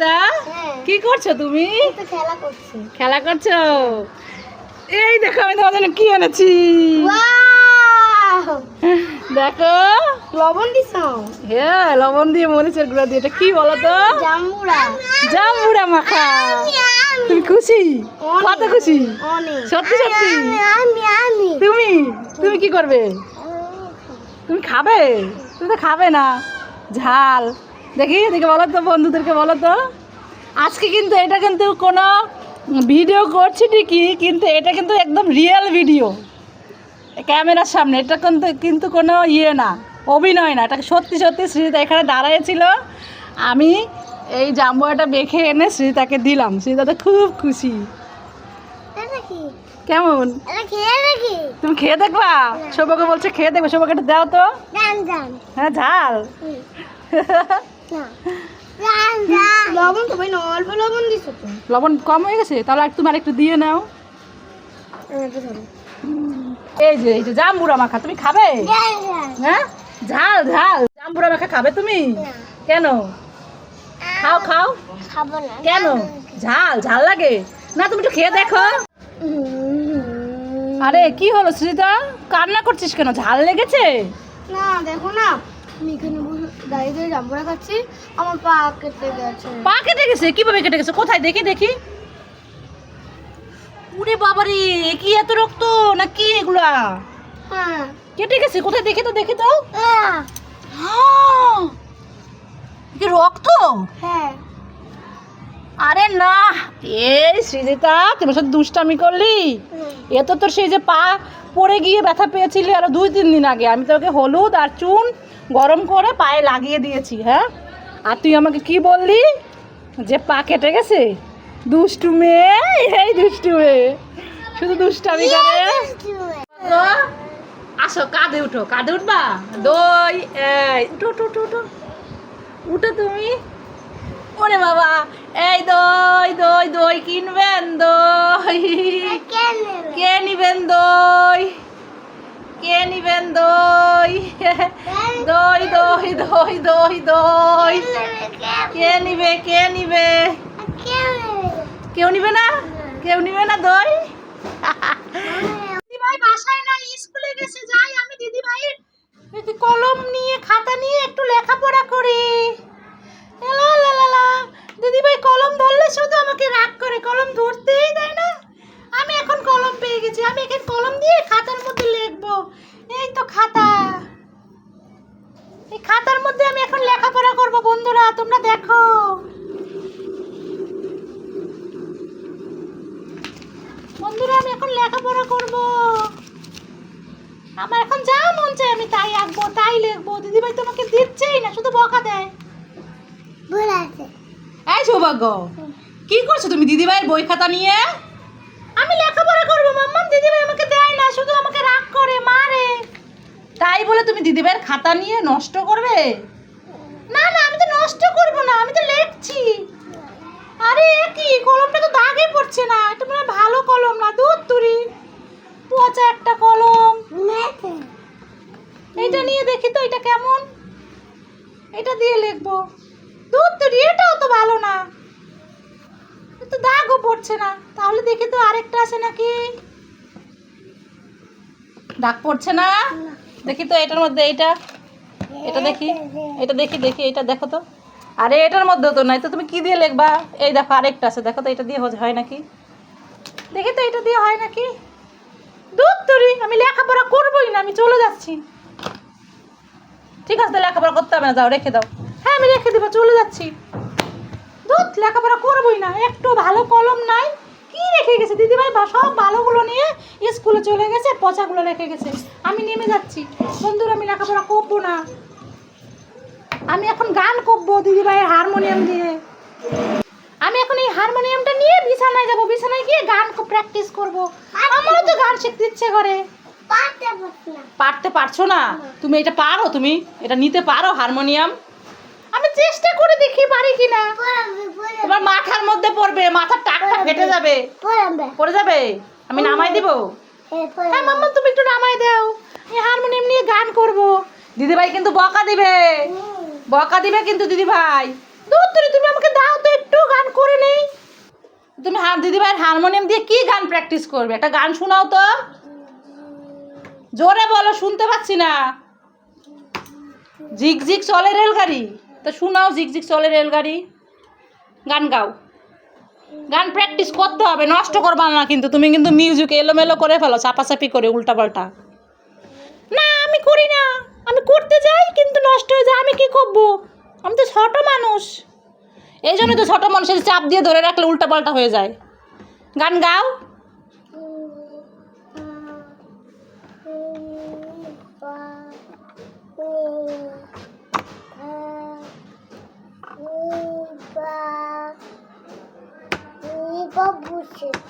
তা হ্যাঁ। কি করছ তুমি? খেলা করছ। এই দেখো আমি তোমার জন্য কি এনেছি? দেখো। লবণ দিছ? হ্যাঁ লবণ দিয়ে মরিচের গুঁড়া দিয়ে। এটা কি বলো তো? জাম্বুরা জাম্বুরা মাখা। তুমি খুশি? কত খুশি? সত্যি সত্যি? তুমি তুমি কি করবে? তুমি খাবে? তুমি তো খাবে না। ঝাল। দেখি দেখি বলো তো বন্ধুদেরকে বলো তো। আজকে কিন্তু এটা কিন্তু কোনো ভিডিও করছি ঠিকই কিন্তু এটা কিন্তু একদম রিয়েল ভিডিও ক্যামেরার সামনে এটা কিন্তু কিন্তু কোনো ইয়ে না অভিনয় না। এটা সত্যি সত্যি শ্রীতা এখানে দাঁড়াইছিল আমি এই জাম্বুয়াটা বেখে এনে শ্রীতাকে দিলাম। শ্রীতা তো খুব খুশি। কেমন? তুমি খেয়ে দেখবা? সৌভাগ্য বলছে খেয়ে দেখবে একটু দাও তো। হ্যাঁ ঝাল। লবণ তো ভাই অল্প লবণ দিছ তো। লবণ কম হয়ে গেছে তাহলে আর তুমি আর একটু দিয়ে নাও। এই যে এই যে জাম্বুরা মাখা তুমি খাবে? হ্যাঁ? ঝাল ঝাল। জাম্বুরা মাখা খাবে তুমি? কেন? খাও খাও। খাব না। কেন? ঝাল ঝাল লাগে। না তুমি একটু খেয়ে দেখো। আরে কি হলো শ্রীতা কান্না করছিস কেন? ঝাল লেগেছে? না দেখো না। দাঁড়িয়ে দাঁড়িয়ে জাম্বুরা খাচ্ছি আমার পা কেটে গেছে। পা কেটে গেছে? কীভাবে কেটে গেছে? কোথায়? দেখি দেখি। উরে বাবারে কি এত রক্ত? না কি এগুলা? হ্যাঁ। কেটে গেছে? কোথায়? দেখি তো দেখি তো। হ্যাঁ। এ রক্ত? হ্যাঁ। আরে না এই সৃজিতা তুমি সাথে দুষ্টামি করলি? এ তো তোর সেই যে পা পড়ে গিয়ে ব্যথা পেয়েছিলি আরও দুই তিন দিন আগে। আমি তোকে হলুদ আর চুন গরম করে পায়ে লাগিয়ে দিয়েছি হ্যাঁ? আর তুই আমাকে কি বললি? যে পা কেটে গেছে? দুষ্টু মেয়ে এই দুষ্টু মেয়ে শুধু দুষ্টামি করে। আসো কাঁধে উঠো কাঁধে উঠবা? দই উঠো উঠো উঠো। উঠো তুমি। ওরে বাবা। এই দই দই দই কিনবেন, দই। কে নিবেন দই? কে নিবেন দই? দই দই দই দই দই। কে নিবে কে নিবে? কেউ নিবে না? কেউ নিবে না দই? দিদিভাই বাসায় না স্কুলে যাই। আমি দিদিভাইয়ের কলম নিয়ে, খাতা নিয়ে একটু লেখাপড়া করি এলা লা লা লা দিদিভাই কলম ধরলে শুধু আমাকে রাগ করে কলম ধরতেই দেয় না আমি এখন কলম পেয়ে গেছি আমি এখানে কলম দিয়ে খাতার মধ্যে লিখব এই তো খাতা এই খাতার মধ্যে আমি এখন লেখাপড়া করব বন্ধুরা তোমরা দেখো বন্ধুরা আমি এখন লেখাপড়া করব। আমার এখন যা মন চায় আমি তাই আঁকবো তাই লিখব। দিদিভাই তোমাকে দিচ্ছেই না শুধু বকা দেয়। এই সৌভাগ্য কি করছ তুমি দিদিভাইয়ের বই খাতা নিয়ে? আমি লেখাপড়া করব মাম্মাম দিদিভাই আমাকে দেয় না শুধু আমাকে রাগ করে মারে। তাই বলে তুমি দিদিভাইয়ের খাতা নিয়ে নষ্ট করবে? না না আমি তো নষ্ট করব না আমি তো লিখছি। আরে কি? কলমটা তো দাগে পড়ছে না। এটা মানে ভালো কলম না দুধ তুরি। পচা একটা কলম। এটা নিয়ে দেখি তো এটা কেমন? এটা দিয়ে লিখব। দুধ তুরি এটাও তো ভালো না। তো দাগও পড়ছে না। তাহলে দেখি তো আরেকটা আছে নাকি। দাগ পড়ছে না? দেখি তো এটার মধ্যে এটা এটা দেখি। এটা দেখি দেখি এটা দেখো তো। আরে এটার মধ্যে তো নাই, তো তুমি কি দিয়ে লিখবা? এই দেখো আরেকটা আছে, দেখো তো এটা দিয়ে হয় নাকি? দেখি তো এটা দিয়ে হয় নাকি? দুধ তুরি আমি লেখাপড়া করবোই না, আমি চলে যাচ্ছি। ঠিক আছে তো লেখাপড়া করতে হবে না, যাও, রেখে দাও। হ্যাঁ আমি রেখে দেবো, চলে যাচ্ছি। দুধ লেখাপড়া করবোই না, একটু ভালো কলম নাই। কি রেখে গেছে? দিদিভাই সব ভালোগুলো নিয়ে স্কুলে চলে গেছে, পচাগুলো রেখে গেছে। আমি নেমে যাচ্ছি। বন্ধুরা, আমি লেখাপড়া করব না। আমি এখন গান করব দিদিভাইয়ের হারমোনিয়াম দিয়ে। আমি এখন এই হারমোনিয়ামটা নিয়ে বিছানায় যাব বিছানায় গিয়ে গান প্র্যাকটিস করব। আমারও তো গান শিখতে ইচ্ছে করে। পারতে পারছ না। তুমি এটা পারো তুমি? এটা নিতে পারো হারমোনিয়াম? আমি চেষ্টা করে দেখি পারি কিনা। তোমার মাথার মধ্যে পড়বে মাথার টাকটা ফেটে যাবে। পড়ে যাবে? আমি নামাই দিব? হ্যাঁ মাম্মা তুমি একটু নামাই দাও। আমি হারমোনিয়াম নিয়ে গান করব। দিদিভাই কিন্তু বকা দিবে। বকা দিবে কিন্তু দিদিভাই দূর তুমি আমাকে দাও তো, একটু হ্যাঁ দিদিভাইয়ের হারমোনিয়াম দিয়ে কি গান প্র্যাকটিস করবে? একটা গান শোনাও তো। জোরে বলো, শুনতে পাচ্ছি না। ঝিকঝিক চলে রেলগাড়ি। তো শোনাও ঝিকঝিক চলে রেলগাড়ি। গান গাও। গান প্র্যাকটিস করতে হবে, নষ্ট করবা না কিন্তু। তুমি কিন্তু মিউজিক এলোমেলো করে ফেলো, চাপাচাপি করে, উল্টাপাল্টা না আমি করি না আমি করতে যাই কিন্তু নষ্ট হয়ে যায় আমি কি করব? আমি তো ছোট মানুষ। এই জন্য তো ছোট মানুষের চাপ দিয়ে ধরে রাখলে উল্টাপাল্টা হয়ে যায়। গান গাও।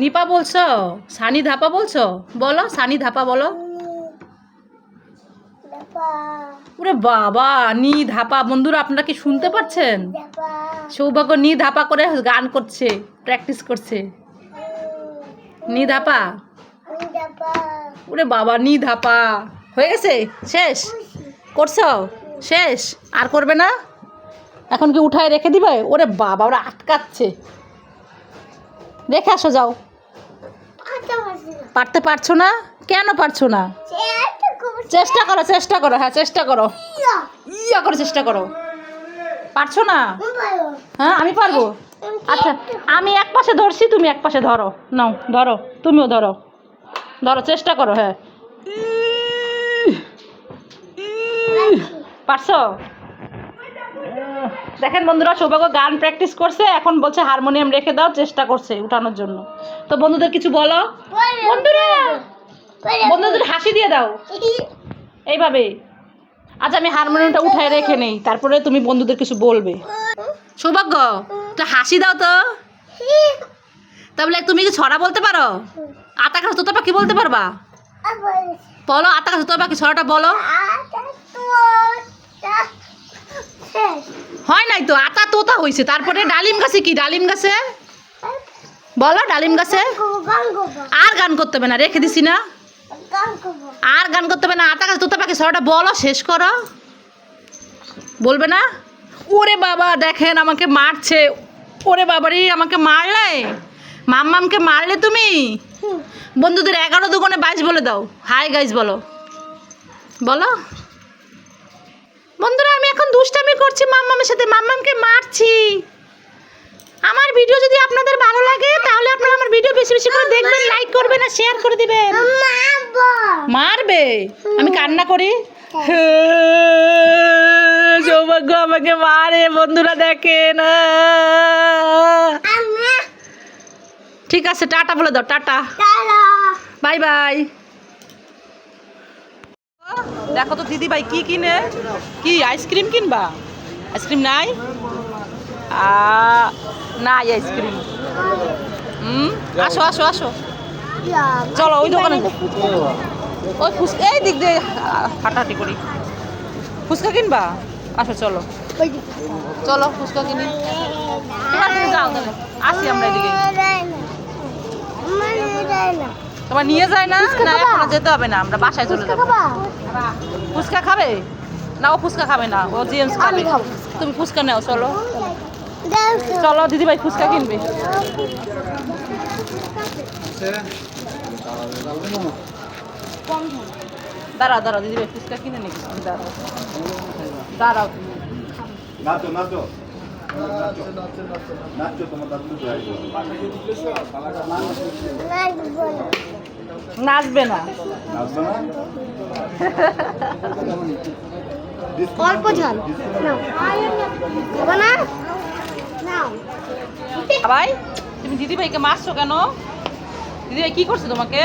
নিপা বলছো। সানি ধাপা বলছো? বলো সানি ধাপা বলো। ওরে বাবা নি ধাপা বন্ধুরা আপনারা কি শুনতে পাচ্ছেন? সৌভাগ্য নি ধাপা করে গান করছে প্র্যাকটিস করছে। নি ধাপা ওরে বাবা নি ধাপা হয়ে গেছে? শেষ? করছ? শেষ? আর করবে না? এখন কি উঠায় রেখে দিবে? ওরে বাবা ওরা আটকাচ্ছে। রেখে আসো যাও। পারতে পারছ না। কেন পারছ না? চেষ্টা করো চেষ্টা করো হ্যাঁ চেষ্টা করো। ইয়া। করে চেষ্টা করো। পারছ না? হ্যাঁ আমি পারব। আচ্ছা আমি এক পাশে ধরছি তুমি এক পাশে ধরো। নাও ধরো তুমিও ধরো। ধরো চেষ্টা করো হ্যাঁ। পারছ? দেখেন বন্ধুরা সৌভাগ্য গান প্র্যাকটিস করছে এখন বলছে হারমোনিয়াম রেখে দাও চেষ্টা করছে উঠানোর জন্য। তো বন্ধুদের কিছু বলো। বন্ধুরা! বন্ধুদের হাসি দিয়ে দাও। এইভাবে। আচ্ছা আমি হারমোনিয়ামটা উঠায় রেখে নেই, তারপরে তুমি বন্ধুদের কিছু বলবে। সৌভাগ্য তো হাসি দাও তো। তাহলে তুমি কি ছড়া বলতে পারো? আতা গাছ, তোতা পাখি বলতে পারবা? বলো, আতা গাছ, তোতা পাখি ছড়াটা বলো। হয় নাই তো, আতা তোতা হয়েছে তারপরে ডালিম গাছে কি? ডালিম গাছে? বলো, ডালিম গাছে? আর গান করতে হবে না, রেখে দিছি না। আর গান করতে হবে না। আতা গাছ তোতা পাখি ছড়াটা বলো শেষ করো। বলবে না? ওরে বাবা দেখেন আমাকে মারছে। ওরে বাবারে আমাকে মারলে? মাম্মামকে মারলে তুমি? বন্ধুদের এগারো দুগুণে বাইশ বলে দাও। হাই গাইজ বলো। বলো। বন্ধুরা আমি এখন দুষ্টামি করছি মাম্মামের সাথে। মাম্মামকে মারছি। আমার ভিডিও যদি আপনাদের ভালো লাগে তাহলে আপনারা ভিডিও বেশি বেশি করে দেখবেন লাইক করবেন আর শেয়ার করে দিবেন। মারবে? আমি কান্না করি? সৌভাগ্য আমাকে মারে বন্ধুরা দেখে না ঠিক আছে টাটা বলে দাও টাটা। Bye bye. দেখো তো দিদি ভাই কি কিনে? কি আইসক্রিম কিনবা? আইসক্রিম নাই? নাই আইসক্রিম। হুম? আসো আসো আসো। চলো ওই দোকানে ওই ফুচকা এই দিক দিয়ে হাঁটাহাঁটি করি। ফুচকা কিনবা? আসো চলো। চলো ফুচকা কিনি। যাও আসি আমরা এদিকে। তোমার নিয়ে যায় না? না এখনও যেতে হবে না আমরা বাসায় চলে যাব। ফুচকা খাবে? না ও ফুচকা খাবে না ও জেমস খাবে। তুমি ফুচকা নাও চলো। চলো দিদি ভাই ফুচকা কিনবে। দাঁড়াও দাঁড়াও দিদি ভাই ফুচকা কিনে নিবি দাঁড়াও। দাঁড়াও। নাচো নাচো। দাদু নাচবে না। অল্প ঝাল। না ভাই তুমি দিদি ভাইকে মারছো কেন? দিদি কি করছে তোমাকে?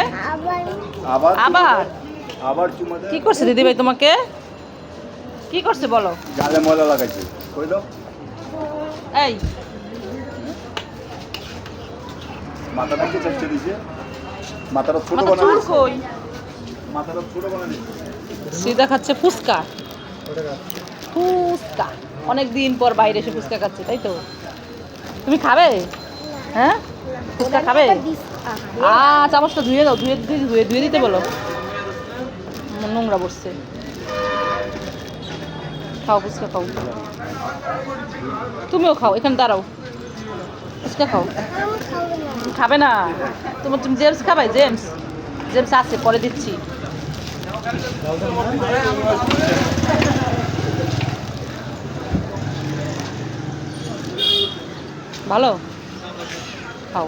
আবার আবার আবার? কি করছে দিদি ভাই তোমাকে? কি করছে বলো? গালে ময়লা লাগাইছে। কই দাও। এই। মাথা থেকে চেষ্টা দিছে। মাথাটা ছোট মাথা চুল কই? মাথাটা ছোট বানাই দিছে সিধা খাচ্ছে ফুচকা। ফুচকা। অনেক দিন পর বাইরে এসে ফুচকা খাচ্ছে তাই তো? তুমি খাবে? হ্যাঁ? ফুচকা খাবে? আ চামচটা ধুয়ে দাও, ধুয়ে ধুয়ে ধুয়ে ধুয়ে দিতে বলো। নোংরা বসছে খাও, ফুচকা খাও। তুমিও খাও, এখানে দাঁড়াও। ফুচকা খাও। খাবে না। তোমার তুমি জেমস খাবে? জেমস। জেমস আছে, পরে দিচ্ছি। ভালো? খাও।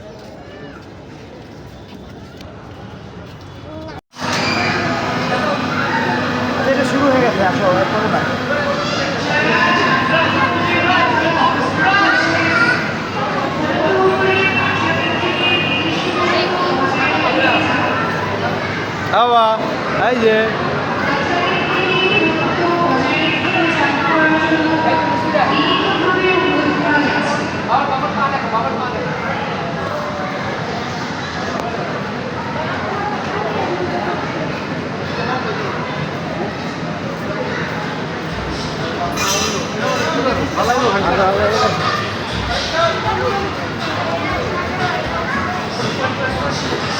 হ্যাঁ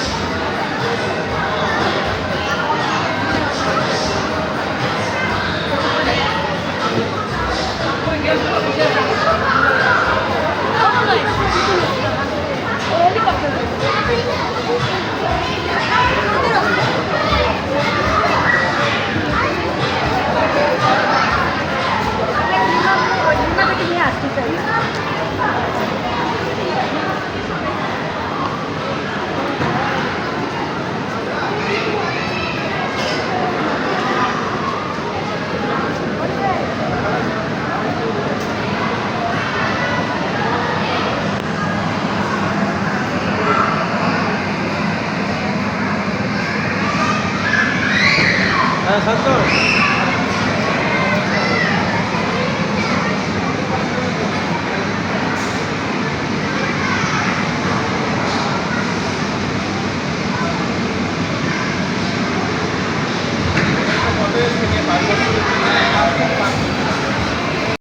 সন্তোষ।